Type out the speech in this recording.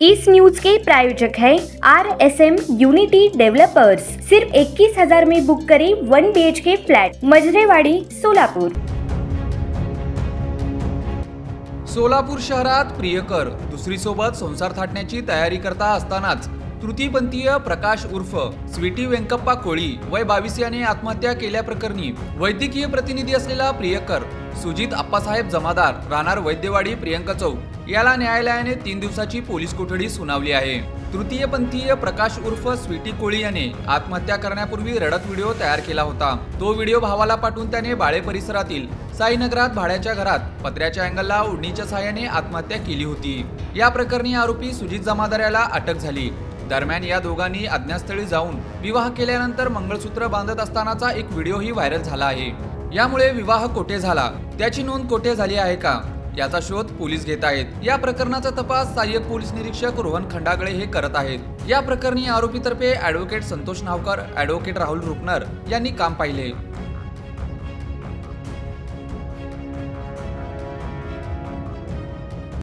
इस news के प्रायोजक है R S M unity developers सिर्फ इक्कीस हजार में बुक करें one B H K flat Majrewadi Solapur. Solapur शहरात प्रियकर दुसरीसोबत संसार थाटण्याची तयारी करता असतानाच तृतीयपंथीय प्रकाश उर्फ स्वीटी वेंकप्पा कोळी वय बावीस याने आत्महत्या केल्याप्रकरणी वैद्यकीय प्रतिनिधी असलेला प्रियकर सुजित आप्पासाहेब जमादार राहणार वैद्यवाडी प्रियंका चौक. याला न्यायालयाने तीन दिवसाची पोलीस कोठडी सुनावली आहे. तृतीयपंथीय प्रकाश उर्फ स्वीटी कोळी याने आत्महत्या करण्यापूर्वी रडत व्हिडिओ तयार केला होता. तो व्हिडिओ भावाला पाठवून त्याने बाळे परिसरातील साईनगरात भाड्याच्या घरात पत्र्याच्या अँगलला उडणीच्या सहाय्याने आत्महत्या केली होती. या प्रकरणी आरोपी सुजित जमादार याला अटक झाली. दरम्यान या दोघांनी अज्ञातस्थळी जाऊन विवाह केल्यानंतर मंगळसूत्र बांधत असतानाचा एक व्हिडिओही व्हायरल झाला आहे. यामुळे विवाह कोठे झाला? त्याची नोंद कोठे झाली आहे का? याचा शोध पोलीस घेत आहेत. या प्रकरणाचा तपास सहाय्यक पोलीस निरीक्षक रोहन खंडागळे हे करत आहेत. या प्रकरणी आरोपीतर्फे ऍडव्होकेट संतोष नावकर ऍडव्होकेट राहुल रुपनर यांनी काम पाहिले.